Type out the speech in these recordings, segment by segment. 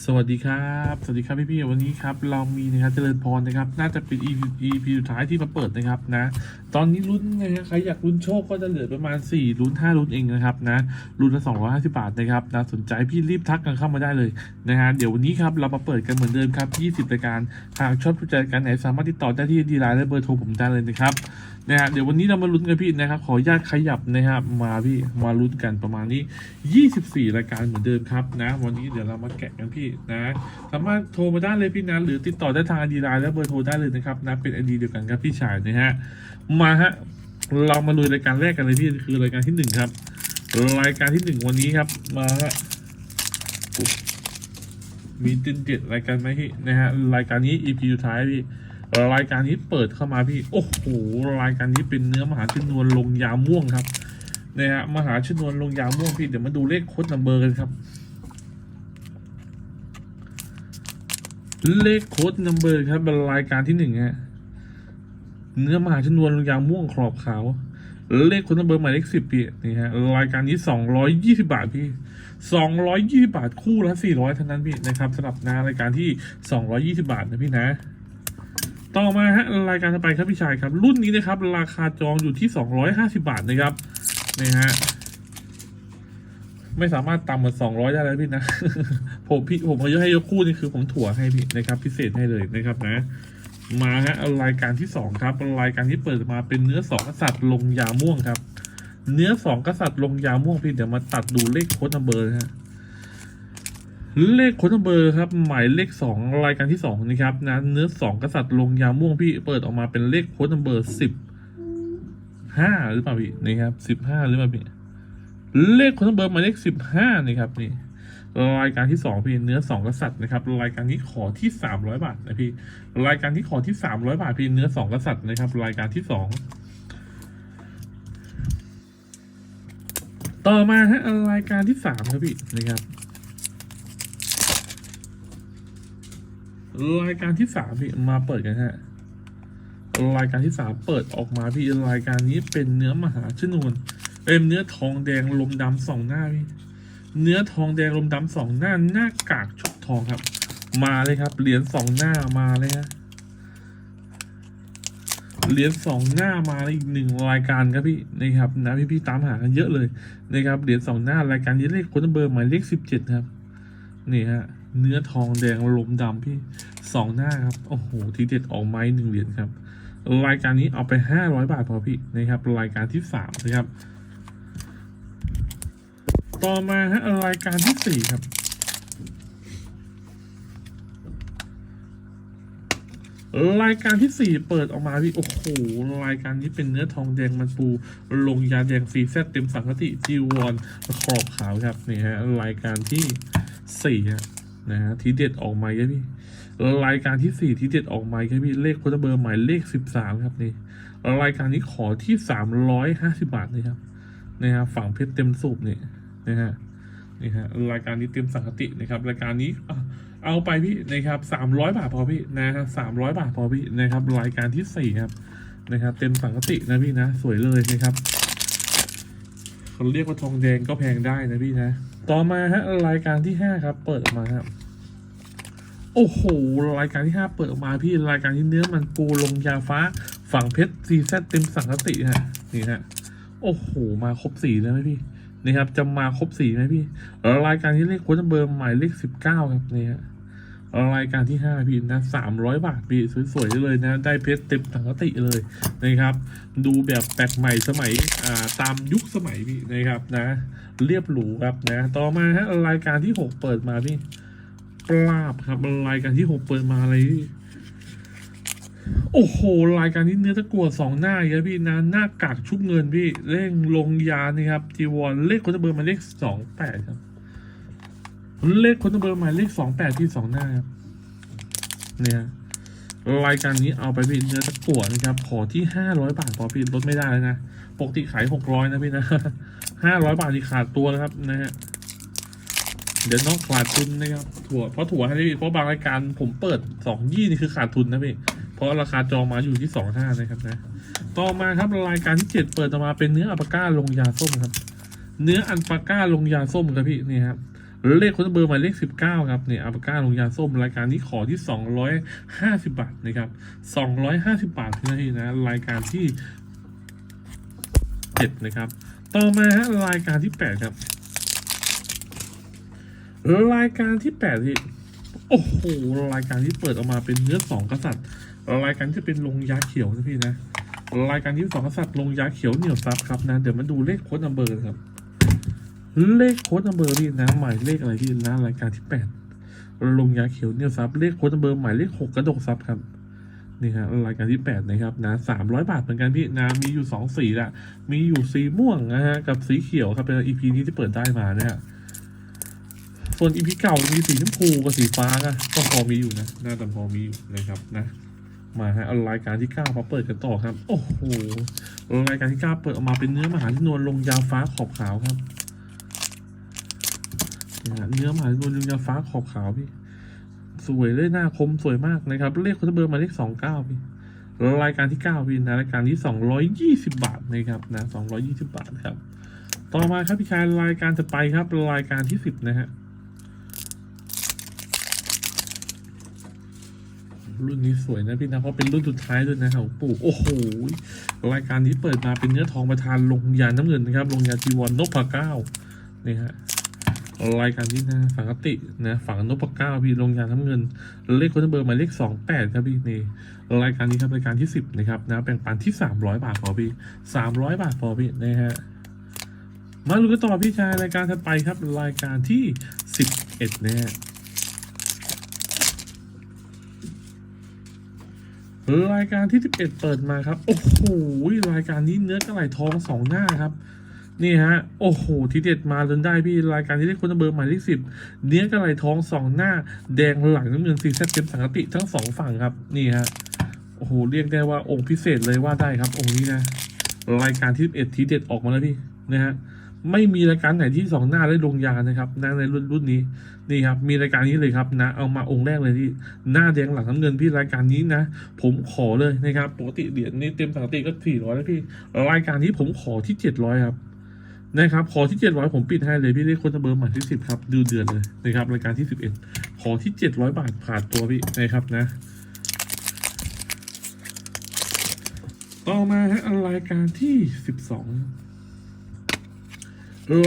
สวัสดีครับ สวัสดีครับพี่ๆวันนี้ครับเรามีนะครับเจริญพรนะครับ น่าจะเป็น EP สุดท้ายที่มาเปิดนะครับนะ ตอนนี้ลุ้นนะใครอยากลุ้นโชคก็จะเหลือประมาณ4ลุ้น5ลุ้นเองนะครับนะลุ้นละ250 บาทนะครับนะสนใจพี่รีบทักกันเข้ามาได้เลยนะฮะเดี๋ยววันนี้ครับเรามาเปิดกันเหมือนเดิมครับ 20รายการหากชอบทุกรายการไหนสามารถติดต่อได้ที่ดีไลน์และเบอร์โทรผมได้เลยนะครับนะฮะเดี๋ยววันนี้เรามาลุ้นกันพี่นะครับ ขออนุญาตขยับนะครับมาพี่มาลุ้นกันประมาณนี้ 24 รายการเหมือนเดิมครับนะ วันนี้เดี๋ยวเรามาแกะกันพี่นะ สามารถโทรมาได้เลยพี่นะหรือติดต่อได้ทางไอดีไลน์และเบอร์โทรได้เลยนะครับนะเป็นไอดีเดียวกันครับพี่ชายนะฮะมาฮะเรามาลุยรายการแรกกันเลยพี่คือรายการที่หนึ่งครับ รายการที่หนึ่งวันนี้ครับมาฮะมีตินเด็ดรายการไหมพี่นะฮะรายการนี้ EP สุดท้ายพี่ รายการนี้เปิดเข้ามาพี่ โอ้โห รายการนี้เป็นเนื้อมหาชนวนลงยาม่วงครับนะฮะมหาชนวนลงยาม่วงพี่เดี๋ยวมาดูเลขโค้ดนัมเบอร์กันครับ เลขโค้ดนัมเบอร์ครับเป็นรายการที่หนึ่งฮะเนื้อมหาชนวนลงยาม่วงขอบขาว เลขโค้ดนัมเบอร์หมายเลขสิบพี่นี่ฮะรายการนี้สองร้อยยี่สิบาทพี่สองร้อยยี่สิบาทคู่ละสี่ร้อยเท่านั้นพี่นะครับสำหรับงานรายการที่สองร้อยี่สิบาทนะพี่นะ ต่อมาฮะรายการต่อไปครับพี่ชายครับ รุ่นนี้นะครับ ราคาจองอยู่ที่สองร้อยห้าสิบาทนะครับนี่ฮะไม่สามารถต่ำกว่าสองร้อยได้แล้วพี่นะ ผมพี่ผมเอายให้ยกคู่นี่คือผมถั่วให้พี่นะครับ พิเศษให้เลยนะครับนะ มาฮะรายการที่สองครับรายการที่เปิดมาเป็นเนื้อสองกษัตริย์ลงยาม่วงครับ เนื้อสองกษัตริย์ลงยาม่วงพี่เดี๋ยวมาตัดดูเลขโค้ดนัมเบอร์ฮะ เลขโค้ดนัมเบอร์ครับหมายเลขสองรายการที่สองนะครับนะเนื้อสองกษัตริย์ลงยาม่วงพี่เปิดออกมาเป็นเลขโค้ดนัมเบอร์สิบห้าหรือเปล่าพี่นะครับสิบห้าหรือเปล่าพี่เลขคนเบอร์หมายเลขสิบห้านี่ครับนี่รายการที่สองพี่เนื้อสองกษัตริย์นะครับรายการนี้ขอที่สามร้อยบาทนะพี่รายการที่ขอที่สามร้อยบาทพี่เนื้อสองกษัตริย์นะครับ รายการที่สองต่อมาฮะรายการที่สามครับพี่นะครับ รายการที่สามพี่มาเปิดกันฮะรายการที่สามเปิดออกมาพี่รายการนี้เป็นเนื้อมหาชนวนเป็นเนื้อทองแดงลมดำสองหน้าพี่เนื้อทองแดงลมดำสองหน้าหน้ากากชุบทองครับ มาเลยครับเหรียญสองหน้ามาเลยฮะเหรียญสองหน้ามาอีกหนึ่งรายการครับพี่นะครับนะพี่พี่ๆตามหากันเยอะเลยนะครับเหรียญสองหน้ารายการนี้เลขคนเบอร์หมายเลขสิบเจ็ดครับ นี่ฮะ เนื้อทองแดงลมดำพี่สองหน้าครับ โอ้โห ทีเด็ดออกไม้หนึ่งเหรียญครับ รายการนี้เอาไปห้าร้อยบาทพอพี่นะครับ รายการที่สามนะครับ ต่อมาฮะรายการที่สี่ครับ รายการที่สี่เปิดออกมาพี่ โอ้โห รายการนี้เป็นเนื้อทองแดงมันปู ลงยาแดงซีแซดเต็มสังคติจีวรขอบขาวครับนี่ฮะรายการที่สี่ฮะ นะฮะทีเด็ดออกมาครับพี่รายการที่สี่ที่เด็ดออกมาครับพี่เลขโคตเบอร์หมายเลขสิบสามครับนี่รายการนี้ขอที่สามร้อยห้าสิบาทเลยครับนะฮะฝั่งเพชรเต็มสูบนี่นะฮะนี่ฮะรายการนี้เต็มสังคตินะครับ รายการนี้เอาไปพี่นะครับสามร้อยบาทพอพี่นะครับสามร้อยบาทพอพี่นะครับ รายการที่สี่ครับนะครับ เต็มสังคตินะพี่นะ สวยเลยนะครับ เขาเรียกว่าทองแดงก็แพงได้นะพี่นะ ต่อมาฮะรายการที่ห้าครับ เปิดออกมาครับโอ้โห รายการที่ห้าเปิดออกมาพี่รายการที่เนื้อมันปูลงยาฟ้าฝั่งเพชรซีแซเต็มสังคติฮะนี่ฮะโอ้โห มาครบสี่แล้วไหมพี่นี่ครับจะมาครบสี่ไหมพี่รายการที่เลขโค้ดเบอร์หมายเลขสิบเก้าครับนี่ฮะ รายการที่ห้าพี่นะสามร้อยบาทพี่สวยๆเลยนะ ได้เพชรเต็มสังคติเลยนะครับ ดูแบบแปลกใหม่สมัยอ่าตามยุคสมัยพี่นะครับนะ เรียบหรูครับนะ ต่อมาฮะรายการที่หกเปิดมาพี่ปราบครับรายการที่หกเปิดมาอะไรพี่โอ้โห รายการที่เนื้อตะกัวสองหน้าเยอะพี่นะหน้ากากชุบเงินพี่เร่งลงยานี่ครับจีวรเลขคนเบอร์มาเลขสองแปดครับ เลขคนเบอร์หมายเลขสองแปดที่สองหน้าครับเนี่ยรายการนี้เอาไปพี่เนื้อตะกัวนะครับ ขอที่ห้าร้อยบาทพอพี่ลดไม่ได้แล้วนะปกติขายหกร้อยนะพี่นะห้าร้อยบาทที่ขาดตัวแล้วครับนะฮะเดี๋ยวน้องขาดทุนนะครับถั่วเพราะถั่วให้พี่เพราะบางรายการผมเปิดสองยี่นี่คือขาดทุนนะพี่เพราะราคาจองมาอยู่ที่สองห้านะครับนะ ต่อมาครับรายการที่เจ็ดเปิดออกมาเป็นเนื้ออัลปาก้าลงยาส้มครับ เนื้ออัลปาก้าลงยาส้มครับพี่นี่ครับ เลขคนเบอร์หมายเลขสิบเก้าครับเนี่ยอัปก้าลงยาส้มรายการนี้ขอที่สองร้อยห้าสิบาทนะครับสองร้อยห้าสิบาทเท่านี้นะรายการที่เจ็ดนะครับ ต่อมาฮะรายการที่แปดครับ รายการที่แปดที่โอ้โหรายการที่เปิดออกมาเป็นเนื้อสองกษัตริย์รายการที่จะเป็นลงยาเขียวนะพี่นะรายการที่สองกษัตริย์ลงยาเขียวเหนียวซับครับนะเดี๋ยวมาดูเลขโค้ดนัมเบอร์ครับ เลขโค้ดเบอร์พี่นะหมายเลขอะไรพี่นะรายการที่แปดลงยาเขียวเนียซับเลขโค้ดเบอร์หมายเลขหกกระดกซับครับนี่ครับรายการที่แปดนะครับนะสามร้อยบาทเหมือนกันพี่นะมีอยู่สองสีละมีอยู่สีม่วงนะฮะกับสีเขียวครับเป็นอีพีนี้ที่เปิดได้มานะฮะส่วนอีพีเก่ามีสีชมพูกับสีฟ้านะก็พอมีอยู่นะน่าจะพอมีอยู่นะครับนะมาฮะรายการที่เก้ามาเปิดกันต่อครับ โอ้โหรายการที่เก้าเปิดออกมาเป็นเนื้อมหาชนวนลงยาฟ้าขอบขาวครับ เนื้อหมาชนวนลงยาฟ้าขอบขาวพี่ สวยเลยหน้าคมสวยมากนะครับ เลขคอนเบอร์มาเลขสองเก้าพี่ รายการที่เก้าพี่นะรายการที่สองร้อยยี่สิบาทนะครับนะสองร้อยี่สิบาทครับ ต่อมาครับพี่ชายรายการจะไปครับ รายการที่สิบนะฮะรุ่นนี้สวยนะพี่นะเพราะเป็นรุ่นสุดท้ายด้วยนะของปู่โอ้โหรายการนี้เปิดมาเป็นเนื้อทองประธานลงยาน้ำเงินนะครับลงยาจีวรนพเก้านี่ฮะ รายการที่นะฝังกตินะฝังนพเก้าพี่ลงยาน้ำเงิน เลขคนเบอร์หมายเลขสองแปดครับพี่นี่รายการนี้ครับรายการที่สิบนะครับนะแบ่งปันที่สามร้อยบาทพอพี่สามร้อยบาทพอพี่นะฮะมาลุ้นกันต่อพี่ชายรายการถัดไปครับ รายการที่สิบเอ็ดนะฮะรายการที่ 11 เปิดมาครับ โอ้โหรายการนี้เนื้อกระไหลทองสองหน้าครับ นี่ฮะ โอ้โห ทีเด็ดมาจนได้พี่ รายการที่ได้คนเบอร์หมายเลขสิบเนื้อกระไหล่ทองสองหน้า แดงหลังน้ำเงินสีเซตเต็มสังกติทั้งสองฝั่งครับ นี่ฮะ โอ้โห เรียกได้ว่าองค์พิเศษเลยว่าได้ครับ องค์นี้นะ รายการที่11ทีเด็ดออกมาแล้วพี่ นะฮะ ไม่มีรายการไหนที่สองหน้าได้ลงยานะครับนะในรุ่นรุ่นนี้ นี่ครับ มีรายการนี้เลยครับนะ เอามาองค์แรกเลยที่ หน้าแดงหลังน้ำเงินพี่รายการนี้นะ ผมขอเลยนะครับ ปกติเหรียญนี่เต็มปกติก็สี่ร้อยแล้วพี่ รายการนี้ผมขอที่เจ็ดร้อยครับ นะครับขอที่เจ็ดร้อยผมปิดให้เลยพี่เลขคนเบอร์หม่ที่สิบครับดูเดือนเลยนะครับรายการที่สิบเอ็ดขอที่เจ็ดร้อยบาทผ่านตัวพี่นะครับนะ ต่อมาฮะรายการที่สิบสอง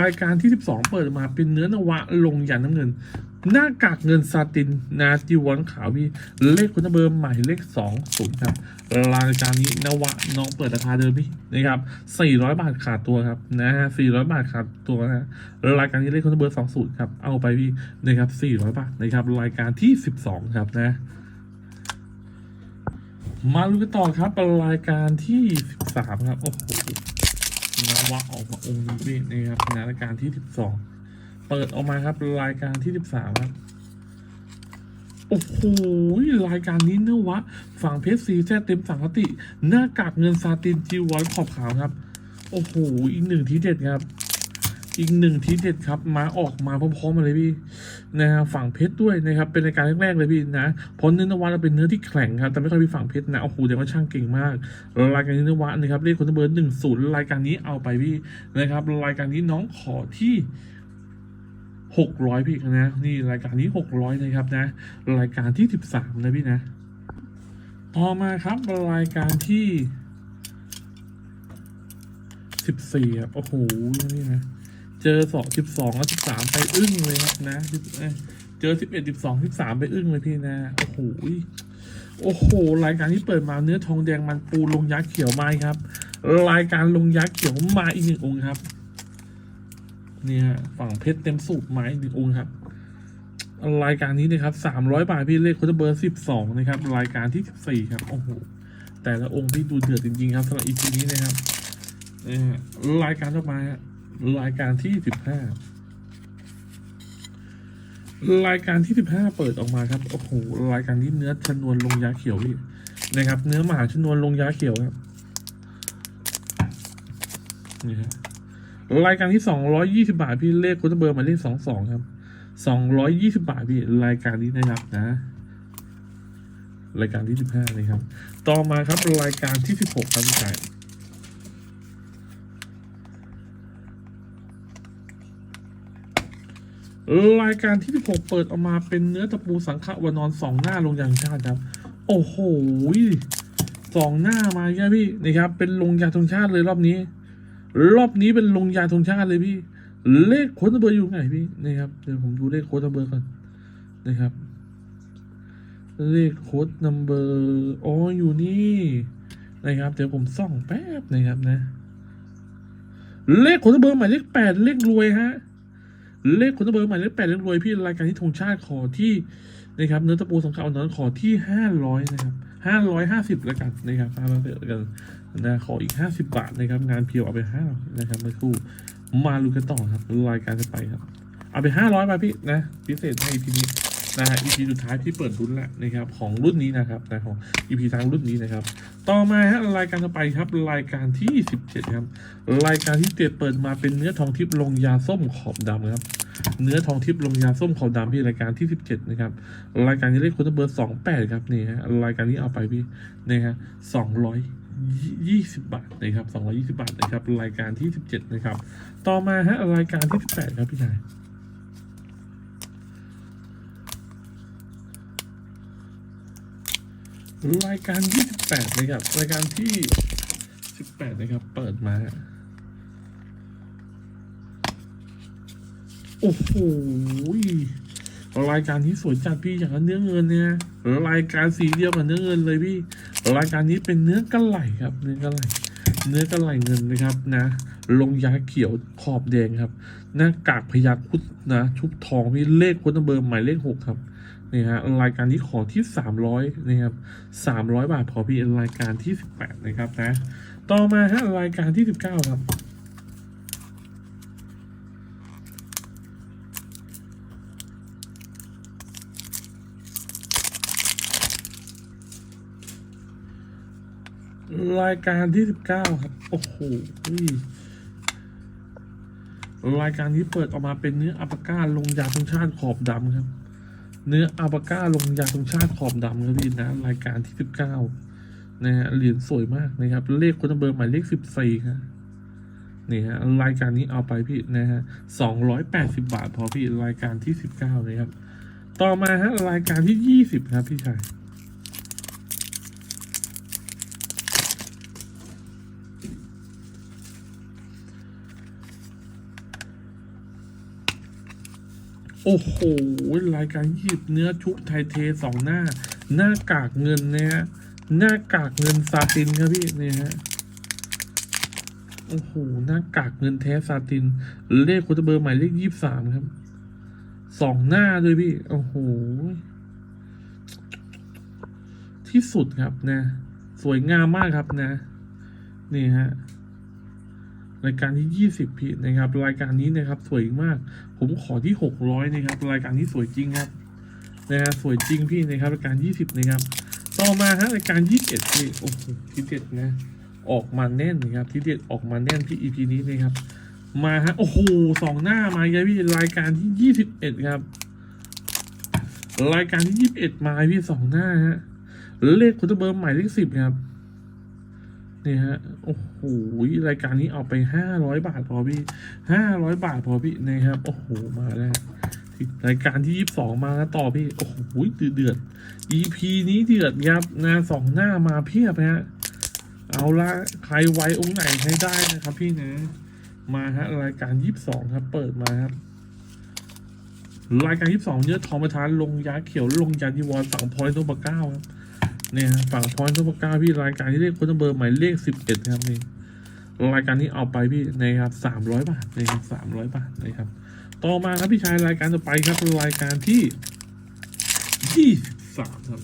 รายการที่สิบสองเปิดมาเป็นเนื้อนวะลงยันน้ำเงิน หน้ากากเงินซาตินนาจีวรขาวพี่เลขคุณเบอร์ใหม่เลขสองศูนย์ครับรายการนี้นวะน้องเปิดราคาเดิมพี่นะครับสี่ร้อยบาทขาดตัวครับนะฮะสี่ร้อยบาทขาดตัวนะฮะรายการนี้เลขคุณเบอร์สองศูนย์ครับเอาไปพี่นะครับสี่ร้อยบาทนะครับรายการที่สิบสองครับนะมาลุ้นกันต่อครับรายการที่สิบสามครับโอ้โหนวะออกมาองค์นี้พี่นะครับนะรายการที่สิบสอง เปิดออกมาครับรายการที่สิบสามครับ โอ้โหรายการนี้เนื้อวะ ฝั่งเพชรซีแท้เต็มสังคติ หน้ากากเงินซาตินจีวอนขอบขาวครับ โอ้โห อีกหนึ่งทีเด็ดครับ อีกหนึ่งทีเด็ดครับ มาออกมาพร้อมๆมาเลยพี่นะฮะฝั่งเพชรด้วยนะครับ เป็นรายการแรกๆเลยพี่นะเพราะเนื้อนวัตเป็นเนื้อที่แข็งครับ แต่ไม่ค่อยมีฝั่งเพชรนะโอ้โหเดี๋ยวว่าช่างเก่งมาก รายการนี้เนื้อวันะครับเลขคนเบอร์หนึ่งศูนย์รายการนี้เอาไปพี่นะครับ รายการนี้น้องขอที่ หกร้อยพี่นะ นี่รายการนี้หกร้อยนะครับนะ รายการที่สิบสามนะพี่นะ ต่อมาครับรายการที่สิบสี่ครับโอ้โหนี่นะ เจอสองสิบสองแล้วสิบสามไปอึ้งเลยครับนะ เจอสิบเอ็ดสิบสองสิบสามไปอึ้งเลยพี่นะ โอ้โหโอ้โห รายการที่เปิดมาเนื้อทองแดงมันปูลงยักษ์เขียวไม้ครับ รายการลงยักษ์เขียวมาอีกหนึ่งองค์ครับ เนี่ยฝั่งเพชรเต็มสูบไม้อีกหนึ่งองค์ครับ รายการนี้นะครับสามร้อยบาทพี่เลขคนเบอร์สิบสองนะครับ รายการที่สิบสี่ครับโอ้โหแต่ละองค์ที่ดูเดือดจริงๆครับสำหรับอีพีนี้นะครับรายการต่อมารายการที่สิบห้ารายการที่สิบห้าเปิดออกมาครับโอ้โหรายการนี้เนื้อชนวนลงยาเขียวพี่นะครับ เนื้อมหาชนวนลงยาเขียวครับนี่ฮะ รายการที่สองร้อยยี่สิบาทพี่เลขคุณเบอร์หมายเลขสองสองครับสองร้อยยี่สิบาทพี่รายการนี้นะครับนะ รายการที่สิบห้านะครับ ต่อมาครับรายการที่สิบหกครับพี่ชายรายการที่16เปิดออกมาเป็นเนื้อตะปูสังขวานอนสองหน้าลงยางชาติครับ โอ้โหสองหน้ามาใช่พี่นะครับ เป็นลงยาธงชาติเลยรอบนี้ รอบนี้เป็นลงยาธงชาติเลยพี่ เลขโค้ดเบอร์อยู่ไหนพี่นะครับเดี๋ยวผมดูเลขโค้ดเบอร์ก่อนนะครับ เลขโค้ดนัมเบอร์อ๋ออยู่นี่นะครับ เดี๋ยวผมส่องแป๊บนะครับนะ เลขโค้ดเบอร์หมายเลขแปดเลขรวยฮะเลขโค้ดเบอร์หมายเลขแปดเลขรวยพี่รายการที่ธงชาติขอที่นะครับเนื้อตะปูสังขารนั้นขอที่ห้าร้อยนะครับห้าร้อยห้าสิบแล้วกันนะครับห้าร้อยแล้วกัน นะขออีกห้าสิบบาทนะครับ งานเพียวเอาไปห้านะครับเมื่อคู่มาลุกันต่อครับรายการจะไปครับ เอาไปห้าร้อยมาพี่นะพิเศษให้ทีนี้นะฮะ EP สุดท้ายที่เปิดรุ่นแล้วนะครับของรุ่นนี้นะครับนะของ EP ทางรุ่นนี้นะครับ ต่อมาฮะรายการต่อไปครับรายการที่ 17 ครับ รายการที่เจ็ดเปิดมาเป็นเนื้อทองทิพย์ลงยาส้มขอบดำครับ เนื้อทองทิพย์ลงยาส้มขอบดำพี่รายการที่ 17 นะครับ รายการนี้เลขคุณเบอร์ 28 ครับนี่ฮะรายการนี้เอาไปพี่นะฮะ 20 บาทนะครับ220 บาทนะครับ รายการที่ 17 นะครับ ต่อมาฮะรายการที่ 18 ครับพี่ชายรายการที่ 18 นะครับ รายการที่ 18 นะครับ เปิดมา โอ้โห รายการที่สวยจัดพี่อย่างเนื้อเงินเนี่ยรายการสีเดียวกับเนื้อเงินเลยพี่ รายการนี้เป็นเนื้อกระไหลครับเนื้อกระไหลเนื้อกระไหลเงินนะครับนะ ลงยาเขียวขอบแดงครับ หน้ากากพยักคุดนะ ชุบทองพี่เลขคนเบอร์หมายเลขหกครับนี่ฮะรายการนี้ขอที่สามร้อยนะครับสามร้อยบาทพอพี่รายการที่สิบแปดนะครับนะ ต่อมาฮะรายการที่สิบเก้าครับ รายการที่สิบเก้าครับ โอ้โหรายการนี้เปิดออกมาเป็นเนื้ออัปาก้าลงยาธงชาติขอบดำครับ เนื้ออัปาก้าลงยาธงชาติขอบดำครับพี่นะ รายการที่สิบเก้านะฮะเหรียญสวยมากนะครับ เลขคนเบอร์หมายเลขสิบสี่ครับนี่ฮะรายการนี้เอาไปพี่นะฮะสองร้อยแปดสิบาทพอพี่รายการที่สิบเก้าเลยครับ ต่อมาฮะรายการที่ยี่สิบครับพี่ชาย โอ้โหรายการหยิบเนื้อชุบไทยเทสองหน้า หน้ากากเงินเนี่ยฮะหน้ากากเงินซาตินครับพี่เนี่ยฮะโอ้โหหน้ากากเงินแท้ซาติน เลขคุณเบอร์หมายเลขยี่สามครับสองหน้าด้วยพี่โอ้โหที่สุดครับนะ สวยงามมากครับนะ นี่ฮะ รายการที่ 20พี่นะครับ รายการนี้นะครับสวยมาก ผมขอที่ 600นะครับ รายการนี้สวยจริงครับนะฮะสวยจริงพี่นะครับ รายการ 20นะครับ ต่อมาฮะรายการ 21พี่โอ้โหที่เด็ดนะออกมาแน่นนะครับ ที่เด็ดออกมาแน่นที่ EP นี้นะครับ มาฮะโอ้โหสองหน้ามาเลยพี่รายการที่ 21 ครับ รายการที่ 21 มาพี่สองหน้าฮะเลขคุณเบอร์หมายเลขสิบครับ นี่ฮะ โอ้โห รายการนี้เอาไปห้าร้อยบาทพอพี่ห้าร้อยบาทพอพี่นะครับ โอ้โห มาแล้วรายการที่ยี่สิบสองมาแล้วต่อพี่ โอ้โหเดือด EP นี้เดือดครับนะสองหน้ามาเพียบนะฮะ เอาละใครไว้องค์ไหนให้ได้นะครับพี่นะ มาฮะ รายการยี่สิบสองครับ เปิดมาครับรายการยี่สิบสองเนื้อทองประธานลงยาเขียวลงยาดีวอนฝั่งพอยต์โนบะเก้าครับ เนี่ยฝั่งพอยต์ทุกก้าพี่รายการที่เลขคนเบอร์หมายเลขสิบเอ็ดครับนี่รายการนี้เอาไปพี่นะครับสามร้อยบาทนะครับสามร้อยบาทนะครับ ต่อมาครับพี่ชายรายการต่อไปครับรายการที่ยี่สิบสามครับ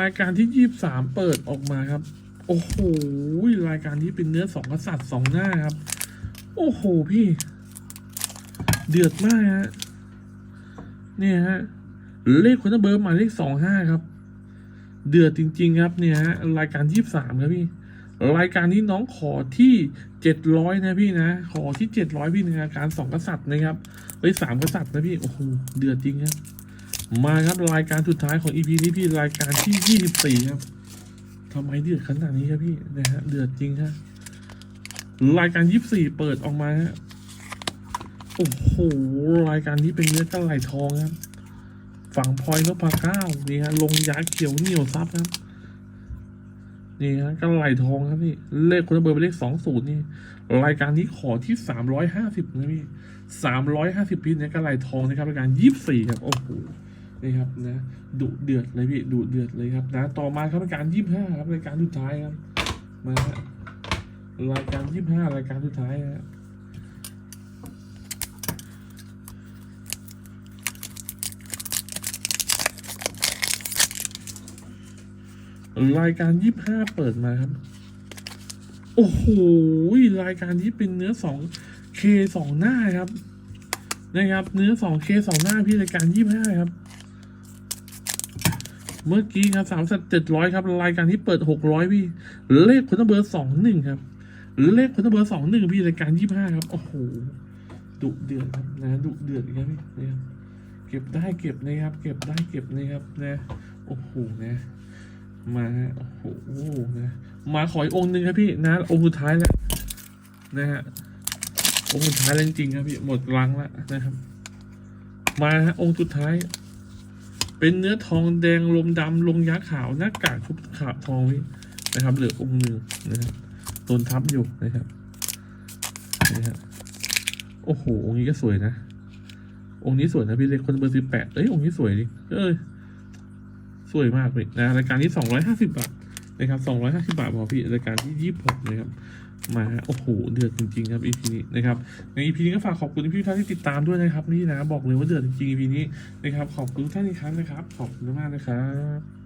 รายการที่ยี่สิบสามเปิดออกมาครับ โอ้โหรายการนี้เป็นเนื้อสองกษัตริย์สองหน้าครับ โอ้โหพี่ เดือดมากฮะเนี่ยฮะเลขคนเบอร์หมายเลขสองห้าครับ เดือดจริง ๆ ครับเนี่ยฮะรายการยี่สามครับพี่ รายการนี้น้องขอที่เจ็ดร้อยนะพี่นะ ขอที่เจ็ดร้อยพี่ในอายการสองกษัตริย์นะครับเฮ้ยสามกษัตริย์นะพี่โอ้โหเดือดจริงครับมาครับรายการสุดท้ายของอีพีนี้พี่รายการที่ยี่สิบสี่ครับทำไมเดือดขนาดนี้ครับพี่นะฮะเดือดจริงฮะ รายการยี่สี่เปิดออกมาโอ้โหรายการนี้เป็นเนื้อกระไหลทองครับ ฝั่งพลอยนพเก้านี่ฮะลงยาเขียวเหนียวซับครับนี่ฮะกระไหลทองครับนี่เลขคนละเบอร์เป็นเลขสองศูนย์นี่ รายการนี้ขอที่สามร้อยห้าสิบนะพี่สามร้อยห้าสิบปีเนี่ยกระไหลทองนะครับรายการยี่สี่ครับโอ้โหนี่ครับนะดุเดือดเลยพี่ดุเดือดเลยครับนะต่อมาครับรายการยี่ห้าครับรายการสุดท้ายครับมา รายการยี่ห้ารายการสุดท้ายฮะรายการยี่ห้าเปิดมาครับ โอ้โหรายการนี้เป็นเนื้อสองเคสองหน้าครับ นะครับ เนื้อสองเคสองหน้าพี่รายการยี่ห้าครับ เมื่อกี้ครับสามสัตเจ็ดร้อยครับ รายการที่เปิดหกร้อยพี่ เลขคนเบอร์สองหนึ่งครับ เลขคนเบอร์สองหนึ่งพี่รายการยี่ห้าครับ โอ้โหดุเดือดครับนะดุเดือดอีกครับพี่นะครับเก็บได้เก็บนะครับ เก็บได้เก็บนะครับนะโอ้โหนะมาฮะโอ้โหนะมาขออีกองค์หนึ่งครับพี่นะองค์สุดท้ายแล้วนะฮะองค์สุดท้ายแล้วจริงครับพี่หมดรังแล้วนะครับ มาฮะองค์สุดท้าย เป็นเนื้อทองแดงลมดำลงยักษ์ขาวหน้ากากชุบขาวทองพี่นะครับเหลือองค์หนึ่งนะครับ ต้นทับอยู่นะครับนี่ฮะโอ้โห องค์นี้ก็สวยนะ องค์นี้สวยนะพี่เล็กคนเบอร์สิบแปดเอ้ย องค์นี้สวยดิเอ้ย สวยมากเลยนะ รายการนี้สองร้อยห้าสิบบาทนะครับ250บาทพอพี่ รายการที่26นะครับ มา โอ้โห เดือดจริง ๆ ครับ EP นี้นะครับ ใน EP นี้ก็ฝากขอบคุณพี่ท่านที่ติดตามด้วยนะครับ นี่นะ บอกเลยว่าเดือดจริงๆ EP นี้นะครับ ขอบคุณท่านอีกครั้งนะครับ ขอบคุณมากนะครับ